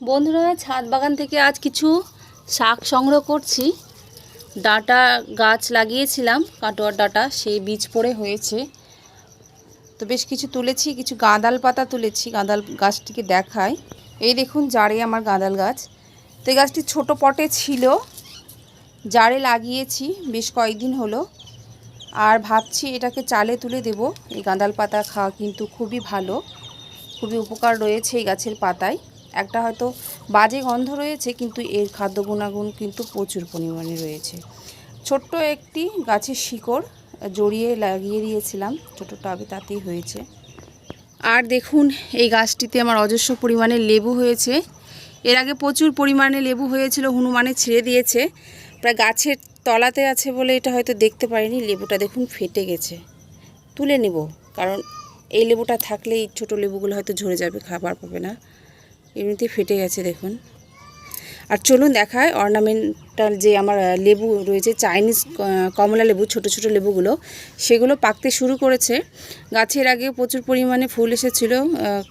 বন্ধুরা, ছাদ বাগান থেকে আজ কিছু শাক সংগ্রহ করছি। ডাঁটা গাছ লাগিয়েছিলাম, কাটোয়ার ডাঁটা, সেই বীজ পড়ে হয়েছে। তো বেশ কিছু তুলেছি, কিছু গাঁদাল পাতা তুলেছি, গাঁদাল গাছটিকে দেখায় এই দেখুন, জারে আমার গাঁদাল গাছ। তো এই গাছটি ছোটো পটে ছিল, জারে লাগিয়েছি, বেশ কয়েকদিন হলো। আর ভাবছি এটাকে চালে তুলে দেব। এই গাঁদাল পাতা খাওয়া কিন্তু খুবই ভালো, খুবই উপকার রয়েছে এই গাছের পাতায়। একটা হয়তো বাজে গন্ধ রয়েছে, কিন্তু এর খাদ্য গুণাগুণ কিন্তু প্রচুর পরিমাণে রয়েছে। ছোট্ট একটি গাছের শিকড় জড়িয়ে লাগিয়ে দিয়েছিলাম, ছোটো টবে তাতেই হয়েছে। আর দেখুন, এই গাছটিতে আমার অজস্র পরিমাণে লেবু হয়েছে। এর আগে প্রচুর পরিমাণে লেবু হয়েছিল, হনুমানে ছিঁড়ে দিয়েছে। প্রায় গাছের তলাতে আছে বলে এটা হয়তো দেখতে পারিনি, লেবুটা দেখুন ফেটে গেছে। তুলে নেব, কারণ এই লেবুটা থাকলে এই ছোটো লেবুগুলো হয়তো ঝরে যাবে, খাবার পাবে না। এমনিতেই ফেটে গেছে, দেখুন। আর চলুন দেখায় অর্নামেন্টাল যে আমার লেবু রয়েছে চাইনিজ কমলা লেবু, ছোট ছোট লেবুগুলো, সেগুলো পাকতে শুরু করেছে। গাছের আগে প্রচুর পরিমাণে ফুল এসেছিল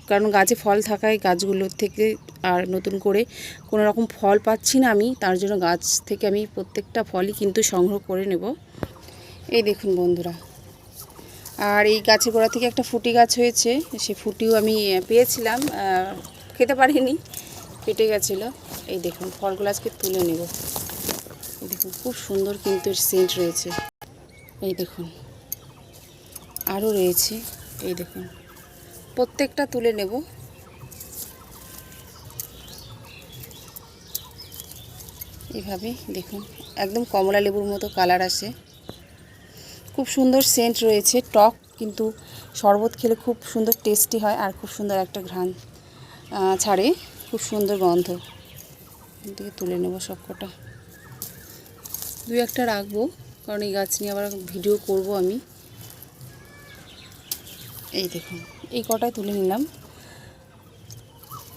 কারণ গাছে ফল থাকায় গাছগুলোর থেকে আর নতুন করে কোনো রকম ফল পাচ্ছি না আমি, তার জন্য গাছ থেকে আমি প্রত্যেকটা ফলই কিন্তু সংগ্রহ করে নেব। এই দেখুন বন্ধুরা। আর এই গাছের গোড়া থেকে একটা ফুটি গাছ হয়েছে, সে ফুটিও আমি পেয়েছিলাম খেতে পারিনি। কেটে গেছিল। এই দেখুন, ফলগুলো আজকে তুলে নেব। দেখুন, খুব সুন্দর কিন্তু সেন্ট রয়েছে। এই দেখুন, আরও রয়েছে। এই দেখুন, প্রত্যেকটা তুলে নেব। এইভাবে দেখুন, একদম কমলা লেবুর মতো কালার আসে। খুব সুন্দর সেন্ট রয়েছে। টক কিন্তু শরবত খেলে খুব সুন্দর টেস্টি হয় আর খুব সুন্দর একটা ঘ্রাণ। ছাড়ে। খুব সুন্দর গন্ধ। দিকে তুলে নেব সব কটা। দুই একটা রাখব, কারণ এই গাছ নিয়ে আবার ভিডিও করব আমি। এই দেখুন, এই কটাই তুলে নিলাম।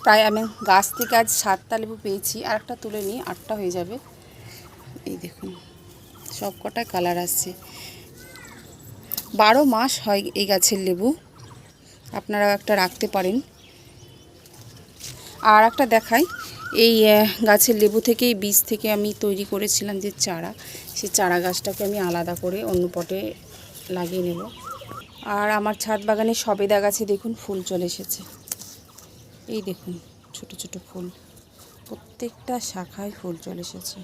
প্রায় আমি গাছ থেকে আজ সাতটা লেবু পেয়েছি, আর একটা তুলে নিই, আটটা হয়ে যাবে। এই দেখুন, সব কটায় কালার আসছে। বারো মাস হয় এই গাছের লেবু। আপনারাও একটা রাখতে পারেন। আর একটা দেখাই। এই গাছের লেবু থেকে এই বীজ থেকে আমি তৈরি করেছিলাম যে চারা। সেই চারা গাছটাকে আমি আলাদা করে অন্য পটে লাগিয়ে নেব। আর আমার ছাদ বাগানে সবেদা গাছে দেখুন ফুল চলে এসেছে। এই দেখুন, ছোট ছোট ফুল। প্রত্যেকটা শাখায় ফুল চলে এসেছে।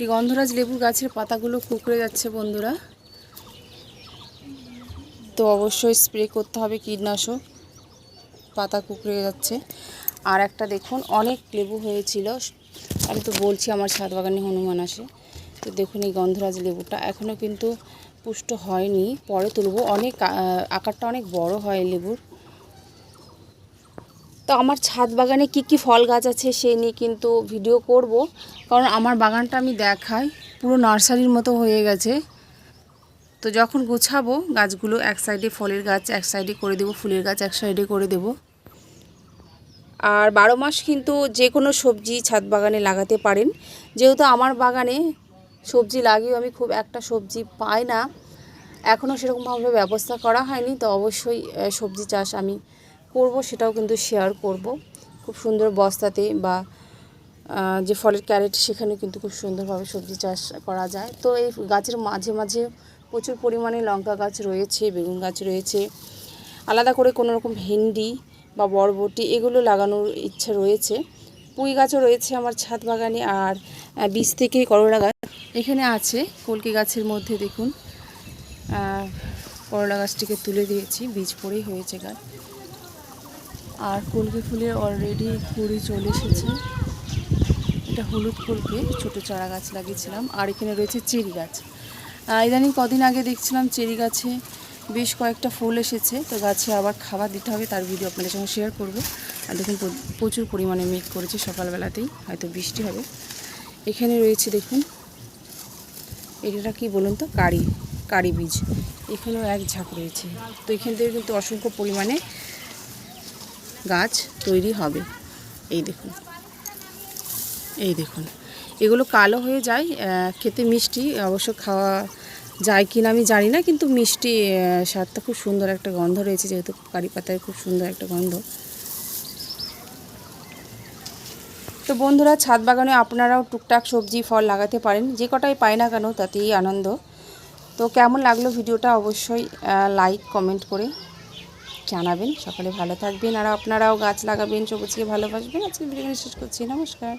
এই গন্ধরাজ লেবু গাছের পাতাগুলো কুকড়ে যাচ্ছে বন্ধুরা। তো অবশ্যই স্প্রে করতে হবে কীটনাশক। পাতা কুকড়ে যাচ্ছে। আর একটা দেখুন, অনেক লেবু হয়েছিল। আমি তো বলছি আমার ছাদ বাগানে হনুমান আসে। তো দেখুন এই গন্ধরাজ লেবুটা। এখনও কিন্তু পুষ্ট হয়নি। পরে তুলব। অনেক আকারটা অনেক বড় হয় লেবুর। তো আমার ছাদ বাগানে কি কি ফল গাছ আছে সেই নিয়ে কিন্তু ভিডিও করব। কারণ আমার বাগানটা আমি দেখাই। পুরো নার্সারির মতো হয়ে গেছে। তো যখন গোছাবো গাছগুলো এক সাইডে ফলের গাছ, এক সাইডে করে দেবো, ফুলের গাছ এক সাইডে করে দেবো। আর বারো মাস কিন্তু যে কোনো সবজি ছাদ বাগানে লাগাতে পারেন। যেহেতু আমার বাগানে সবজি লাগিয়েও আমি খুব একটা সবজি পাই না এখনও সেরকমভাবে ব্যবস্থা করা হয়নি। তো অবশ্যই সবজি চাষ আমি করব, সেটাও কিন্তু শেয়ার করব। খুব সুন্দর বস্তাতে বা যে ফলের ক্যারেট সেখানে কিন্তু খুব সুন্দরভাবে সবজি চাষ করা যায়। তো এই গাছের মাঝে মাঝে প্রচুর পরিমাণে লঙ্কা গাছ রয়েছে, বেগুন গাছ রয়েছে। আলাদা করে কোনো রকম ভেন্ডি বা বরবটি এগুলো লাগানোর ইচ্ছা রয়েছে। পুঁই গাছও রয়েছে আমার ছাদ বাগানে আর বীজ থেকে করলা গাছ। এখানে আছে কলকি গাছের মধ্যে দেখুন। করলা গাছটিকে তুলে দিয়েছি, বীজ পড়েই হয়েছে গাছ। আর কলকে ফুলের অলরেডি কুড়ি চলে এসেছে। এটা হলুদ কলকে, ছোটো চারা গাছ লাগিয়েছিলাম। আর এখানে রয়েছে চেরি গাছ। ইদানিং কদিন আগে দেখছিলাম চেরি গাছে বেশ কয়েকটা ফুল এসেছে, তো গাছে আবার খাবার দিতে হবে, তার ভিডিও আপনাদের সঙ্গে শেয়ার করব। আর দেখুন, প্র- প্রচুর পরিমাণে মেঘ করেছে সকালবেলাতেই, হয়তো বৃষ্টি হবে। এখানে রয়েছে দেখুন এটা কি বলুন তো? কারি কারি বীজ। এখানেও এক ঝাঁক রয়েছে। তো এখান থেকে কিন্তু অসংখ্য পরিমাণে গাছ তৈরি হবে। এই দেখুন এই দেখুন। এগুলো কালো হয়ে যায় খেতে মিষ্টি, অবশ্য খাওয়া যায় কিনা আমি জানি না, কিন্তু মিষ্টি স্বাদটা খুব সুন্দর একটা গন্ধ রয়েছে, যেহেতু কারি পাতায় খুব সুন্দর একটা গন্ধ। তো বন্ধুরা, ছাদ বাগানে আপনারাও টুকটাক সবজি, ফল লাগাতে পারেন, যে কটাই পায় না কেন, তাতেই আনন্দ। তো কেমন লাগল ভিডিওটা অবশ্যই লাইক কমেন্ট করে জানাবেন। সকালে ভালো থাকবেন, আর আপনারাও গাছ লাগাবেন, সবুজকে ভালোবাসবেন। আজকে ভিডিও শেষ করছি, নমস্কার।